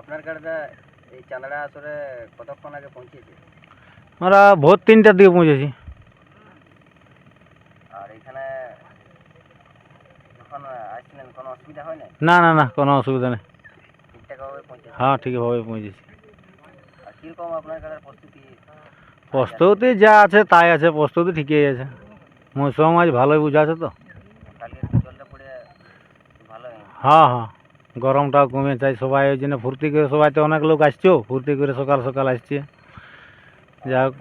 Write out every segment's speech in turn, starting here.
আপনার গাড়িটা এই আসরে কতক্ষণ আগে পৌঁছেছে? আমরা ভোর তিনটার দিকে পৌঁছেছি। আর এখানে যখন আসছিলেন কোনো অসুবিধা হয় না না না না কোনো অসুবিধা নেই। ঠিকঠাকভাবে পৌঁছেছে? হ্যাঁ ঠিকভাবে পৌঁছেছি। আর কীরকম আপনার গাড়ির প্রস্তুতি? প্রস্তুতি যা আছে তাই আছে প্রস্তুতি ঠিকই আছে। মৌসুম আজ ভালোই তো। পড়ে ভালো হয়নি। হ্যাঁ হ্যাঁ। গরমটাও কমে চাই সবাই ওই জন্য ফুর্তি করে সবাই তো অনেক লোক আসছো ফুর্তি করে সকাল সকাল আসছে যা হোক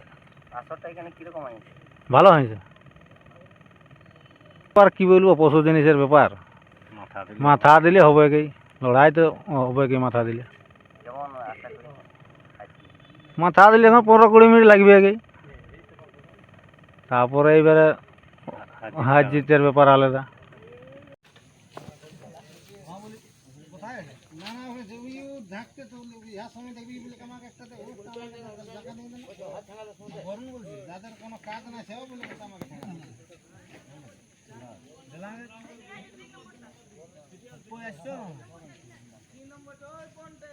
আসরটা এখানে কীরকম হয়েছে ভালো হয়েছে আর কি বলবো পশু জিনিসের ব্যাপার মাথা মাথা দিলে হবে কি লড়াই তো হবে কি মাথা দিলে যেমন আশা করি আজকে মাথা দিলে এখন পনেরো কুড়ি মিনিট লাগবে কি তারপরে এইবারে হার জিতের ব্যাপার আলাদা কোথায় না না ওই সময় দেখবি বলে আমাকে একটা দে টাকা বলছি যাদের কোনো কাজ না সেও বলে আমাকে কোনটা